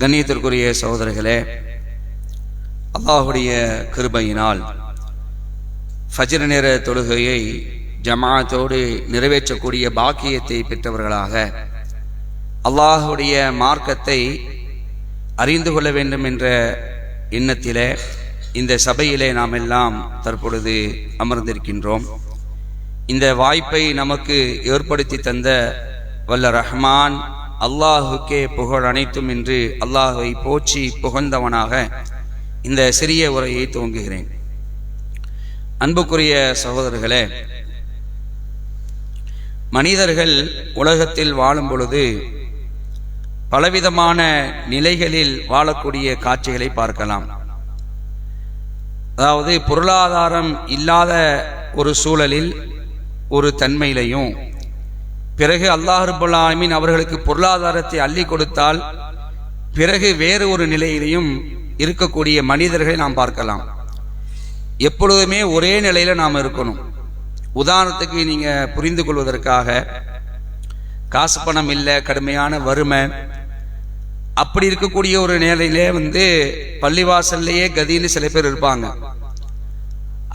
கண்ணியத்திற்குரிய சகோதரர்களே அல்லாஹுடைய கிருபையினால் ஃபஜ்ர் நேர தொழுகையை ஜமாத்தோடு நிறைவேற்றக்கூடிய பாக்கியத்தை பெற்றவர்களாக அல்லாஹுடைய மார்க்கத்தை அறிந்து கொள்ள வேண்டும் என்ற எண்ணத்திலே இந்த சபையிலே நாம் எல்லாம் தற்பொழுது அமர்ந்திருக்கின்றோம். இந்த வாய்ப்பை நமக்கு ஏற்படுத்தி தந்த வல்ல ரஹ்மான் அல்லாஹுக்கே புகழ் அனைத்தும் என்று அல்லாஹை போற்றி புகழ்ந்தவனாக இந்த சிறிய உரையை துவங்குகிறேன். அன்புக்குரிய சகோதரர்களே மனிதர்கள் உலகத்தில் வாழும் பொழுது பலவிதமான நிலைகளில் வாழக்கூடிய காட்சிகளை பார்க்கலாம். அதாவது பொருளாதாரம் இல்லாத ஒரு சூழலில் ஒரு தன்மையிலையும் பிறகு அல்லாஹ் ரபுல் அவர்களுக்கு பொருளாதாரத்தை அள்ளி கொடுத்தால் பிறகு வேறு ஒரு நிலையிலையும் இருக்கக்கூடிய மனிதர்களை நாம் பார்க்கலாம். எப்பொழுதுமே ஒரே நிலையில நாம் இருக்கணும். உதாரணத்துக்கு நீங்க புரிந்து கொள்வதற்காக காசு பணம் இல்லை கடுமையான வறுமை அப்படி இருக்கக்கூடிய ஒரு நிலையிலே வந்து பள்ளிவாசல்லையே கதின்னு சில பேர் இருப்பாங்க.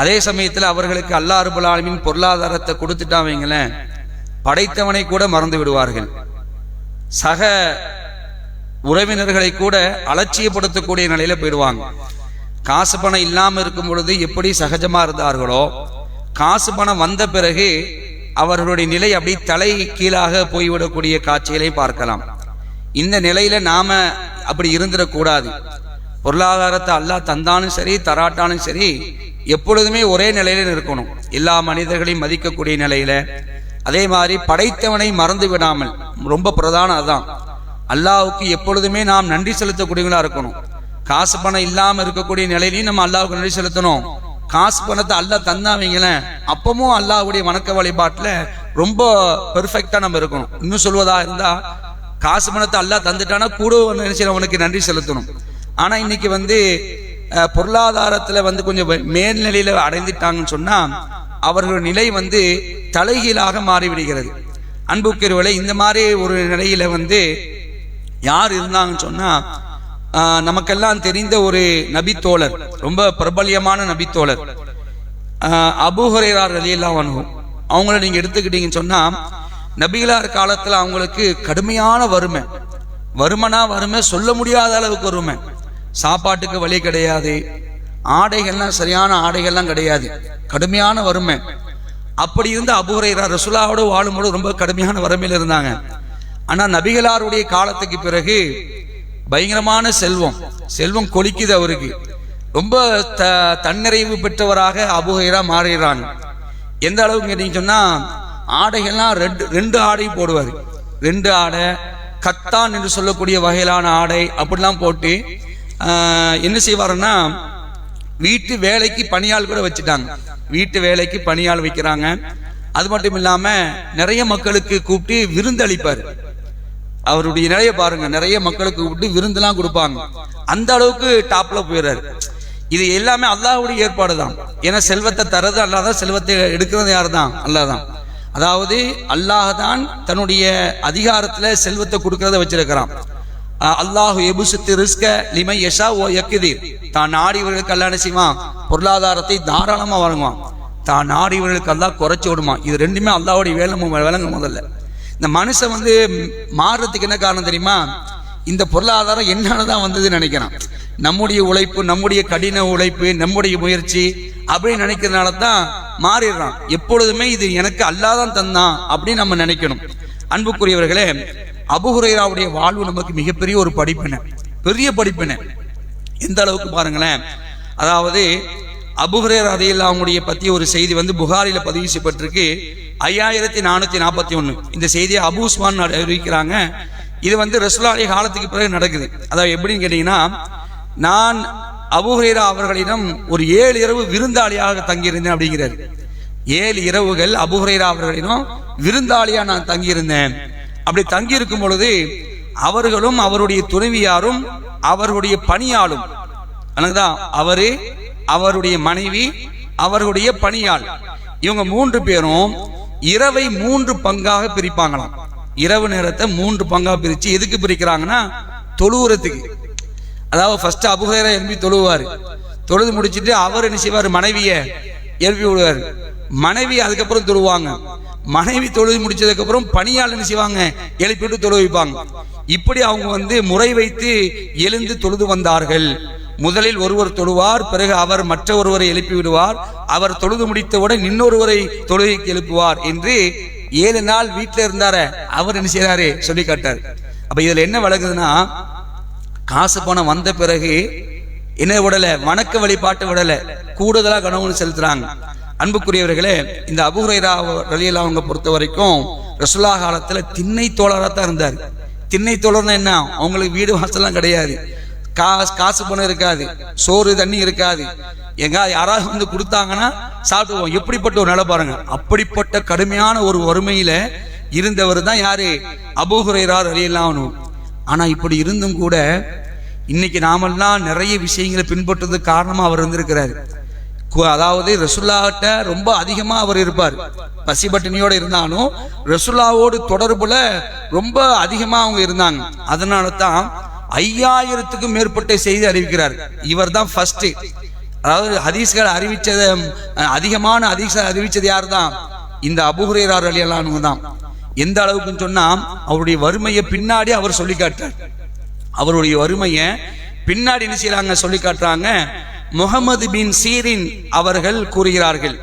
அதே சமயத்தில் அவர்களுக்கு அல்லா அருபுல் பொருளாதாரத்தை கொடுத்துட்டாவங்களேன் படைத்தவனை கூட மறந்து விடுவார்கள் சக உறவினர்களை கூட அலட்சியப்படுத்தக்கூடிய நிலையில போயிடுவாங்க. காசு பணம் இல்லாம இருக்கும் பொழுது எப்படி சகஜமா இருந்தார்களோ காசு பணம் வந்த பிறகு அவர்களுடைய நிலை அப்படி தலை கீழாக போய்விடக்கூடிய காட்சிகளை பார்க்கலாம். இந்த நிலையில நாம அப்படி இருந்துடக்கூடாது. பொருளாதாரத்தை அல்லாஹ் தந்தாலும் சரி தராட்டாலும் சரி எப்பொழுதுமே ஒரே நிலையில இருக்கணும். எல்லா மனிதர்களையும் மதிக்கக்கூடிய நிலையில அதே மாதிரி படைத்தவனை மறந்து விடாமல். ரொம்ப பிரதானம் அதுதான். அல்லாவுக்கு எப்பொழுதுமே நாம் நன்றி செலுத்தக்கூடியவங்களா இருக்கணும். காசு பணம் இல்லாமல் இருக்கக்கூடிய நிலையிலையும் நம்ம அல்லாவுக்கு நன்றி செலுத்தணும். காசு பணத்தை அல்லா தந்தாவீங்களேன். அப்பவும் அல்லாவுடைய வணக்க வழிபாட்டில் ரொம்ப பெர்ஃபெக்டாக நம்ம இருக்கணும். இன்னும் சொல்வதா இருந்தா காசு பணத்தை அல்லா தந்துட்டானா கூட நினைச்சு அவனுக்கு நன்றி செலுத்தணும். ஆனால் இன்னைக்கு வந்து பொருளாதாரத்தில் வந்து கொஞ்சம் மேல்நிலையில் அடைந்துட்டாங்கன்னு சொன்னால் அவர்கள் நிலை வந்து தலைகீழாக மாறிவிடுகிறது. அன்புக்குரியவளை இந்த மாதிரி ஒரு நிலையில வந்து யார் இருந்தாங்கன்னு சொன்னா நமக்கெல்லாம் தெரிந்த ஒரு நபித்தோழர் ரொம்ப பிரபல்யமான நபித்தோழர். அபுஹரேரார் அலியெல்லாம் அணுகும் அவங்கள நீங்க எடுத்துக்கிட்டீங்கன்னு சொன்னா நபிகளார் காலத்துல அவங்களுக்கு கடுமையான வறுமை. வறுமனா வறுமை சொல்ல முடியாத அளவுக்கு வறுமை. சாப்பாட்டுக்கு வழி கிடையாது. ஆடைகள்லாம் சரியான ஆடைகள்லாம் கிடையாது. கடுமையான வறுமை. அப்படி இருந்த அபுரைரா ரசுலாவோடு வாழும்போது ரொம்ப கடுமையான வறுமையில் இருந்தாங்க. ஆனால் நபிகளாருடைய காலத்துக்கு பிறகு பயங்கரமான செல்வம் செல்வம் கொலிக்குது அவருக்கு. ரொம்ப த தன்னிறைவு பெற்றவராக அபுகைரா மாறுகிறாங்க எந்த அளவுக்கு கேட்டீங்கன்னு சொன்னால் ஆடைகள்லாம் ரெண்டு ரெண்டு ஆடை போடுவார். ரெண்டு ஆடை கத்தான் என்று சொல்லக்கூடிய வகையிலான ஆடை அப்படிலாம் போட்டு என்ன செய்வாருன்னா வீட்டு வேலைக்கு பணியாள் கூட வச்சுட்டாங்க. வீட்டு வேலைக்கு பணியாள் வைக்கிறாங்க. அது மட்டும் இல்லாம நிறைய மக்களுக்கு கூப்பிட்டு விருந்தளிப்பார் அவருடைய நிலைய பாருங்க. நிறைய மக்களுக்கு கூப்பிட்டு விருந்தெல்லாம் கொடுப்பாங்க. அந்த அளவுக்கு டாப்ல போயிடுறாரு இது எல்லாமே அல்லாஹுடைய ஏற்பாடு தான். ஏன்னா செல்வத்தை தரது அல்லாதான் செல்வத்தை எடுக்கிறது யார் தான் அல்லாதான். அதாவது அல்லாஹ் தான் தன்னுடைய அதிகாரத்துல செல்வத்தை கொடுக்கறத வச்சிருக்கிறான். அல்லாஹு எபுசுத்து ரிஸ்க லிமை யஷா ஓ யக்குதீர் தான் நாடியவர்களுக்கு அல்ல செய்வான்? பொருளாதாரத்தை தாராளமாக வழங்குவான். தான் நாடியவர்களுக்கு அல்லா குறைச்சி விடுமா இது ரெண்டுமே அல்லாவுடைய வேலை விளங்க முதல்ல. இந்த மனுஷன் வந்து மாறுறதுக்கு என்ன காரணம் தெரியுமா? இந்த பொருளாதாரம் என்னாலதான் வந்ததுன்னு நினைக்கிறான். நம்முடைய உழைப்பு நம்முடைய கடின உழைப்பு நம்முடைய முயற்சி அப்படின்னு நினைக்கிறதுனால தான் மாறிடுறான். எப்பொழுதுமே இது எனக்கு அல்லாதான் தந்தான் அப்படின்னு நம்ம நினைக்கணும். அன்புக்குரியவர்களே அபுஹுரைராவுடைய வாழ்வு நமக்கு மிகப்பெரிய ஒரு படிப்பினை பெரிய படிப்பினை. எந்த அளவுக்கு பாருங்களேன். அதாவது அபுஹுரேர் அதையில் அவங்களுடைய பத்தி ஒரு செய்தி வந்து புகாரில பதிவு செய்யப்பட்டிருக்கு. ஐயாயிரத்தி நானூத்தி நாற்பத்தி ஒன்று இந்த செய்தியை அபுஸ்மான் அறிவிக்கிறாங்க. இது வந்து ரசுலாலி காலத்துக்கு பிறகு நடக்குது. அதாவது எப்படின்னு கேட்டீங்கன்னா நான் அபுஹரேரா அவர்களிடம் ஒரு ஏழு இரவு விருந்தாளியாக தங்கியிருந்தேன் அப்படிங்கிறார். ஏழு இரவுகள் அபுஹரேரா அவர்களிடம் விருந்தாளியா நான் தங்கியிருந்தேன். அப்படி தங்கி இருக்கும் பொழுது அவர்களும் அவருடைய துணைவியாரும் அவருடைய பணியாளும். தான் அவரு அவருடைய மனைவி அவருடைய பணியாள். இவங்க மூன்று பேரும் இரவை மூன்று பங்காக பிரிப்பாங்களாம். இரவு நேரத்தை மூன்று பங்காக பிரித்து எதுக்கு பிரிக்கிறாங்கன்னா தொழுவுறதுக்கு. அதாவது ஃபர்ஸ்ட் அபுஹேரா எழுப்பி தொழுவார். தொழுது முடிச்சிட்டு அவர் என்ன செய்வார்? மனைவியை எழுப்பி விடுவார். மனைவி அதுக்கப்புறம் தொழுவாங்க. மனைவி தொழுது முடிச்சதுக்கு அப்புறம் பணியாளர் என்ன செய்வாங்க? எழுப்பிட்டு தொழு வைப்பாங்க. இப்படி அவங்க வந்து முறை வைத்து எழுந்து தொழுது வந்தார்கள். முதலில் ஒருவர் தொழுவார் பிறகு அவர் மற்ற ஒருவரை எழுப்பி விடுவார். அவர் தொழுது முடித்தவுடன் இன்னொருவரை தொழுகைக்கு எழுப்புவார் என்று ஏழு நாள் வீட்டில் இருந்தார அவர் என்ன செய்யறாரு சொல்லி காட்டார். அப்ப இதுல என்ன வழங்குதுன்னா காசு பணம் வந்த பிறகு என்ன விடல? வணக்க வழிபாட்டு விடல. கூடுதலா கனவு செலுத்துறாங்க. அன்புக்குரியவர்களே இந்த அபுஹுரைரா ரலியல்லா அவங்க பொறுத்த வரைக்கும் ரசுல்லா காலத்தில் திண்ணை தோழராக தான் இருந்தார். திண்ணை தோழர்னா என்ன? அவங்களுக்கு வீடு வாசலாம் கிடையாது. காசு காசு பணம் இருக்காது. சோறு தண்ணி இருக்காது. எங்க யாராவது வந்து கொடுத்தாங்கன்னா சாப்பிடுவோம். எப்படிப்பட்ட ஒரு நிலை பாருங்க. அப்படிப்பட்ட கடுமையான ஒரு வறுமையில இருந்தவர் தான் யாரு? அபூஹுரைரா ஆகணும் ஆனா இப்படி இருந்தும் கூட இன்னைக்கு நாமெல்லாம் நிறைய விஷயங்களை பின்பற்றுறதுக்கு காரணமா அவர் இருந்திருக்கிறாரு. அதாவது ரசுல்லாட்ட ரொம்ப அதிகமாக அவர் இருப்பார். பசிபட்டினியோட இருந்தாலும் ரசுல்லாவோடு தொடர்புல ரொம்ப அதிகமாக அவங்க இருந்தாங்க. அதனால தான் ஐயாயிரத்துக்கும் மேற்பட்ட செய்தி அறிவிக்கிறார். இவர் தான் ஃபர்ஸ்ட் அதாவது ஹதீஸ்கள் அறிவிச்சத அதிகமான ஹதீஸ் அறிவிச்சது யார் தான் இந்த அபுஹுரேரார் அலியலானவங்க தான். எந்த அளவுக்குன்னு சொன்னா அவருடைய வறுமையை பின்னாடி அவர் சொல்லி காட்டார் அவருடைய வறுமையை பின்னாடி என்ன செய்யறாங்க? சொல்லி காட்டுறாங்க. முகமது பின் சீரின் அவர்கள் கூறுகிறார்கள்.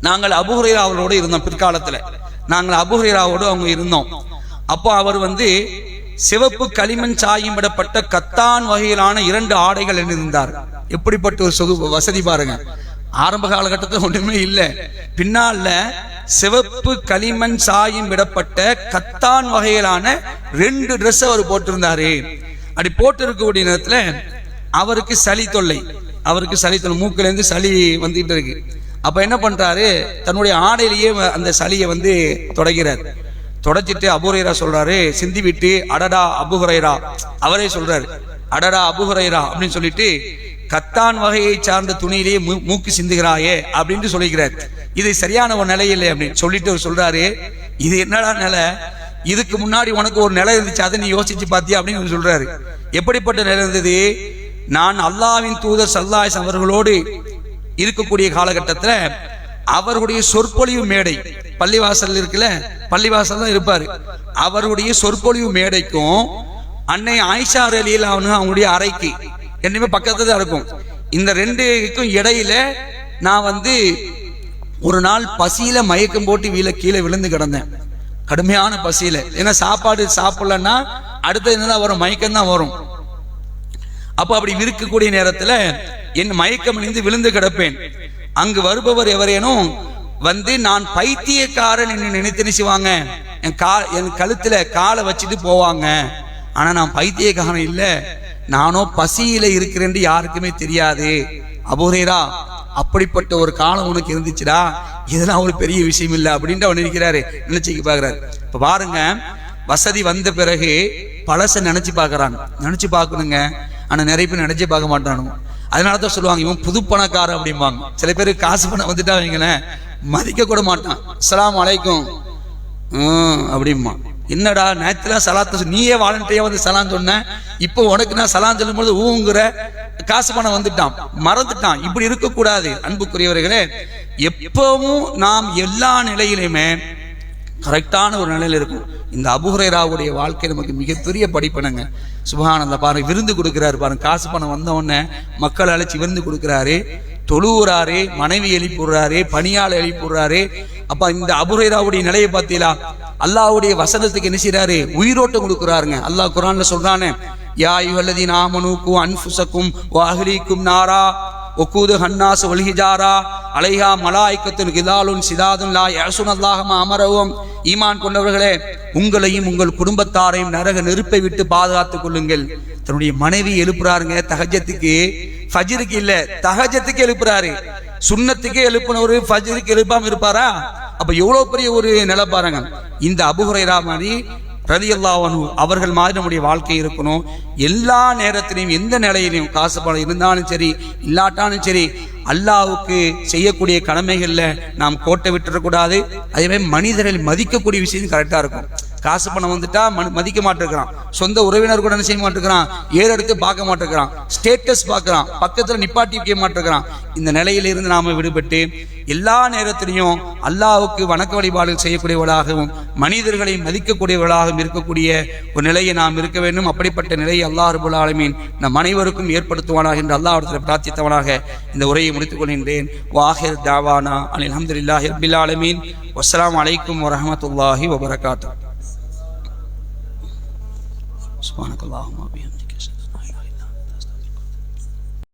நாங்கள் அபுஹுரேரா அவர்களோடு இருந்தோம் பிற்காலத்தில். நாங்கள் அபுஹுரேராவோடு அவங்க இருந்தோம். அப்போ அவர் வந்து சிவப்பு களிமண் சாயம் விடப்பட்ட கத்தான் வகையிலான இரண்டு ஆடைகள் அணிந்திருந்தார். எப்படிப்பட்ட ஒரு சொகு வசதி பாருங்க. ஆரம்ப காலகட்டத்தில் ஒன்றுமே இல்லை. பின்னால சிவப்பு களிமண் சாயம் விடப்பட்ட கத்தான் வகையிலான ரெண்டு ட்ரெஸ் அவர் போட்டிருந்தாரு. அப்படி போட்டிருக்கக்கூடிய நேரத்தில் அவருக்கு சளி தொல்லை. அவருக்கு சளி தொல்லை. மூக்கிலேருந்து சளி வந்துகிட்டு இருக்கு. அப்ப என்ன பண்றாரு? தன்னுடைய ஆடையிலேயே அந்த சளியை வந்து தொடங்கிறார் தொடச்சிட்டு அபுரைரா சொல்றாரு சிந்தி விட்டு அடடா அபுஹுரைரா அவரே சொல்றாரு அடடா அபுஹுரைரா அப்படின்னு சொல்லிட்டு கத்தான் வகையை சார்ந்த துணியிலேயே மூக்கு சிந்துகிறாயே அப்படின்ட்டு சொல்லிக்கிறார். இது சரியான ஒரு நிலை இல்லை அப்படின்னு சொல்லிட்டு அவர் சொல்றாரு. இது என்னடா நிலை? இதுக்கு முன்னாடி உனக்கு ஒரு நிலை இருந்துச்சு அதை நீ யோசிச்சு பாத்தியா அப்படின்னு சொல்றாரு. எப்படிப்பட்ட நிலை இருந்தது? நான் அல்லாவின் தூதர் சல்லாஸ் அவர்களோடு இருக்கக்கூடிய காலகட்டத்தில் அவருடைய சொற்பொழிவு மேடை பள்ளிவாசல் இருக்குல்ல பள்ளிவாசல் தான் இருப்பார். அவருடைய சொற்பொழிவு மேடைக்கும் அன்னை ஆயிஷா அலியில் அவங்களுடைய அறைக்கு என்னமே பக்கத்துல தான் இருக்கும். இந்த ரெண்டுக்கும் இடையில நான் வந்து ஒரு நாள் பசியில மயக்கம் போட்டு வீல கீழே விழுந்து கிடந்தேன். கடுமையான பசியில. ஏன்னா சாப்பாடு சாப்பிடலன்னா அடுத்த என்னதான் வரும்? மயக்கம் தான் வரும். அப்ப அப்படி இருக்கக்கூடிய நேரத்துல என் மயக்கம் அணிந்து விழுந்து கிடப்பேன். அங்கு வருபவர் எவரேனும் வந்து நான் பைத்தியக்காரன் என்று நினைத்து நினைச்சுவாங்க என் கா என் கழுத்துல காலை வச்சுட்டு போவாங்க. ஆனா நான் பைத்தியக்காரன் இல்ல. நானோ பசியில இருக்கிறேன்னு யாருக்குமே தெரியாது. அபூரேரா அப்படிப்பட்ட ஒரு காலம் உனக்கு இருந்துச்சுடா. இதெல்லாம் ஒரு பெரிய விஷயம் இல்லை அப்படின்ட்டு அவன் நினைக்கிறாரு. நினைச்சுக்கு பாக்குறாரு. இப்ப பாருங்க வசதி வந்த பிறகு பழச நினைச்சு பாக்குறாங்க நினைச்சு பார்க்கணுங்க. ஆனால் நிறைய பேர் நினைச்சே பார்க்க மாட்டானுங்க. அதனால தான் சொல்லுவாங்க இவன் புது பணக்காரன் அப்படிம்பாங்க. சில பேர் காசு பணம் வந்துட்டா வைங்களேன் மதிக்க கூட மாட்டான். சலாம் அலைக்கும். அப்படிமா என்னடா நேற்றுலாம் சலாத்த நீயே வாலண்டியா வந்து சலான் சொன்ன. இப்போ உனக்கு நான் சலான் சொல்லும்போது ஊங்குற. காசு பணம் வந்துட்டான். மறந்துட்டான். இப்படி இருக்கக்கூடாது. அன்புக்குரியவர்களே எப்பவும் நாம் எல்லா நிலையிலுமே கரெக்டான ஒரு நிலையில் இருக்கும். இந்த அபுஹரேராவுடைய வாழ்க்கை நமக்கு மிகப்பெரிய படிப்பனுங்க. சுபகானந்த பாருங்க விருந்து கொடுக்குறாரு பாருங்க காசு பணம் வந்த உடனே மக்கள் அழைச்சி விருந்து கொடுக்குறாரு. தொழுவுறாரு மனைவி எழுப்பிடுறாரு பணியாளர் எழுப்பிடுறாரு அப்ப இந்த அபுரேராவுடைய நிலையை பார்த்தீங்களா? அல்லாவுடைய வசனத்துக்கு என்ன செய்யறாரு உயிரோட்டம் கொடுக்குறாருங்க. அல்லாஹ் குரான்ல சொல்றானே யா யுவல்லதீன் நாமனுக்கும் அன்புசக்கும் வாஹ்லீக்கும் நாரா. ஒக்கூது ஹன்னாஸ் ஒல்ஹிஜாரா அலைஹா மலாய்க்கத்துன் கிதாலுன் சிதாதுன் லா யசுன் அல்லாஹமா அமரவும் ஈமான் கொண்டவர்களே உங்களையும் உங்கள் குடும்பத்தாரையும் நரக நெருப்பை விட்டு பாதுகாத்துக் கொள்ளுங்கள். தன்னுடைய மனைவி எழுப்புறாருங்க தகஜத்துக்கு. ஃபஜிருக்கு இல்ல தகஜத்துக்கு எழுப்புறாரு. சுன்னத்துக்கே எழுப்பினவர் ஃபஜிருக்கு எழுப்பாம இருப்பாரா? அப்ப எவ்வளவு பெரிய ஒரு நிலை பாருங்க. இந்த அபுஹுரைரா மாதிரி ரதியல்லாவனு அவர்கள் மாதிரி நம்முடைய வாழ்க்கை இருக்கணும். எல்லா நேரத்திலையும் எந்த நிலையிலையும் காசு பணம் இருந்தாலும் சரி இல்லாட்டாலும் சரி அல்லாவுக்கு செய்யக்கூடிய கடமைகளில் நாம் கோட்டை விட்டுறக்கூடாது. அதே மாதிரி மனிதர்கள் மதிக்கக்கூடிய விஷயம் கரெக்டாக இருக்கும். காசு பணம் வந்துட்டா மனு- மதிக்க மாட்டேங்கிறான் சொந்த உறவினர் கூட என்ன செய்ய மாட்டேங்கிறான் ஏறெடுத்து பார்க்க மாட்டேங்கிறான் ஸ்டேட்டஸ் பார்க்குறான். பக்கத்தில் நிப்பாட்டி வைக்க மாட்டேங்கிறான் இந்த நிலையிலிருந்து நாம விடுபட்டு எல்லா நேரத்திலையும் அல்லாவுக்கு வணக்க வழிபாடு செய்யக்கூடியவர்களாகவும் மனிதர்களை மதிக்கக்கூடியவர்களாகவும் இருக்கக்கூடிய ஒரு நிலையை நாம் இருக்க வேண்டும். அப்படிப்பட்ட நிலையை அல்லாஹ் ரபுல் ஆலமீன் நம் அனைவருக்கும் ஏற்படுத்துவானாக என்று அல்லாஹிடத்தில் பிரார்த்தித்தவனாக இந்த உரையை முடித்துக் கொள்கின்றேன். வாஹிர் தாவானா அலி அஹமதுல்லாஹி ரபில் ஆலமீன். வஸ்ஸலாமு அலைக்கும் வரமத்துல்லாஹி வபரகாத்தூ സുബാനക്കല്ലാഹുമാബിയാണ്